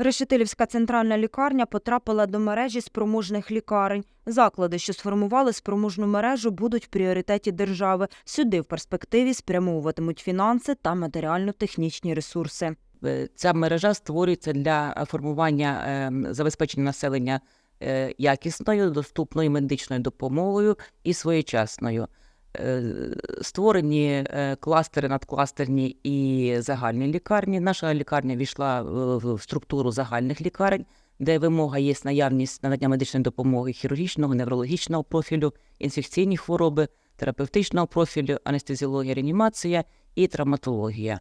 Решетилівська центральна лікарня потрапила до мережі спроможних лікарень. Заклади, що сформували спроможну мережу, будуть в пріоритеті держави. Сюди в перспективі спрямовуватимуть фінанси та матеріально-технічні ресурси. Е, Ця мережа створюється для е, формування е, забезпечення населення якісною, доступною медичною допомогою і своєчасною. Е, Створені е, кластери, надкластерні і загальні лікарні. Наша лікарня війшла в в структуру загальних лікарень, де вимога є наявність надання медичної допомоги хірургічного, неврологічного профілю, інфекційні хвороби, терапевтичного профілю, анестезіологія, реанімація і травматологія.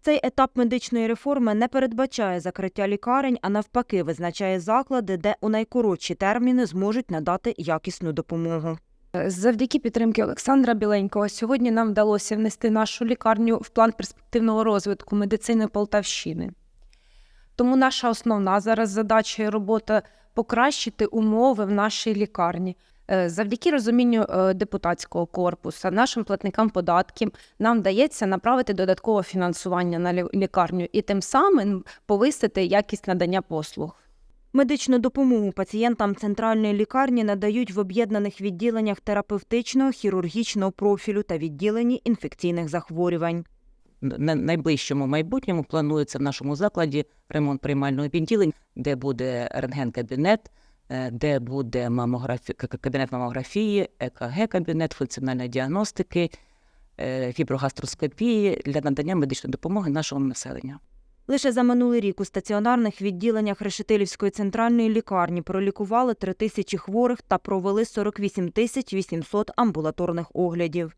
Цей етап медичної реформи не передбачає закриття лікарень, а навпаки, визначає заклади, де у найкоротші терміни зможуть надати якісну допомогу. Завдяки підтримки Олександра Біленького сьогодні нам вдалося внести нашу лікарню в план перспективного розвитку медицини Полтавщини. Тому наша основна зараз задача і робота покращити умови в нашій лікарні. Е, Завдяки розумінню е, депутатського корпусу, нашим платникам податків, нам вдається направити додаткове фінансування на лікарню і тим самим повисити якість надання послуг. Медичну допомогу пацієнтам центральної лікарні надають в об'єднаних відділеннях терапевтичного, хірургічного профілю та відділенні інфекційних захворювань. на найближчому майбутньому планується в нашому закладі ремонт приймального відділень, де буде рентген-кабінет, е, де буде мамографі... кабінет мамографії, ЕКГ-кабінет, функціональної діагностики, е, фіброгастроскопії для надання медичної допомоги нашому населенню. Лише за минулий рік у стаціонарних відділеннях Решетилівської центральної лікарні пролікували 3 тисячі хворих та провели 48 тисяч 800 амбулаторних оглядів.